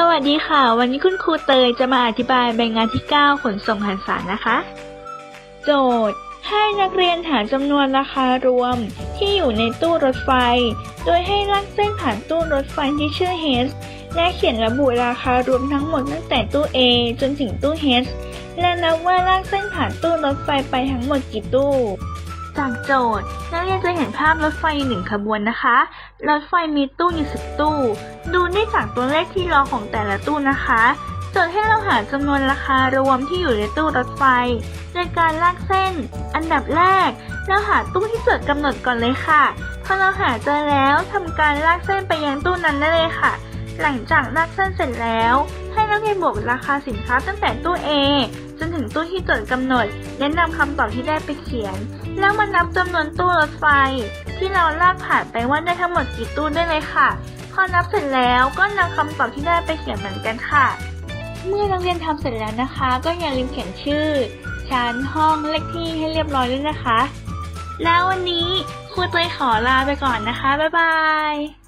สวัสดีค่ะ วันนี้คุณครูเตยจะมาอธิบายใบงานที่ 9 ขนส่งหันสารนะคะ โจทย์ ให้นักเรียนหาจำนวนราคารวมที่อยู่ในตู้รถไฟ โดยให้ลากเส้นผ่านตู้รถไฟที่ชื่อ H และเขียนระบุราคารวมทั้งหมดตั้งแต่ตู้ A จนถึงตู้ H และนับว่าลากเส้นผ่านตู้รถไฟไปทั้งหมดกี่ตู้ จากโจทย์ นักเรียนจะเห็นภาพรถไฟหนึ่งขบวนนะคะ รถไฟมีตู้อยู่สิบตู้ ดูได้จากตัวเลขที่ล้อของแต่ละตู้นะคะ โจทย์ให้เราหาจำนวนราคารวมที่อยู่ในตู้รถไฟ โดยการลากเส้น อันดับแรก เราหาตู้ที่โจทย์กำหนดก่อนเลยค่ะ พอเราหาเจอแล้วทำการลากเส้นไปยังตู้นั้นได้เลยค่ะ หลังจากลากเส้นเสร็จแล้ว ให้นักเรียนบวกราคาสินค้าตั้งแต่ตู้ A จนถึงตู้ที่โจทย์กำหนด และนำคำตอบที่ได้ไปเขียน แล้วมานับจำนวนตู้รถไฟ ที่เราลากผ่านไปว่าได้ทั้งหมดกี่ตู้ได้เลยค่ะ พอนับเสร็จแล้วก็นำคำตอบที่ได้ไปเขียนเหมือนกันค่ะ เมื่อนักเรียนทำเสร็จแล้วนะคะ ก็อย่าลืมเขียนชื่อ ชั้นห้องเลขที่ให้เรียบร้อยด้วยนะคะ แล้ววันนี้ครูเตยขอลาไปก่อนนะคะบ๊ายบาย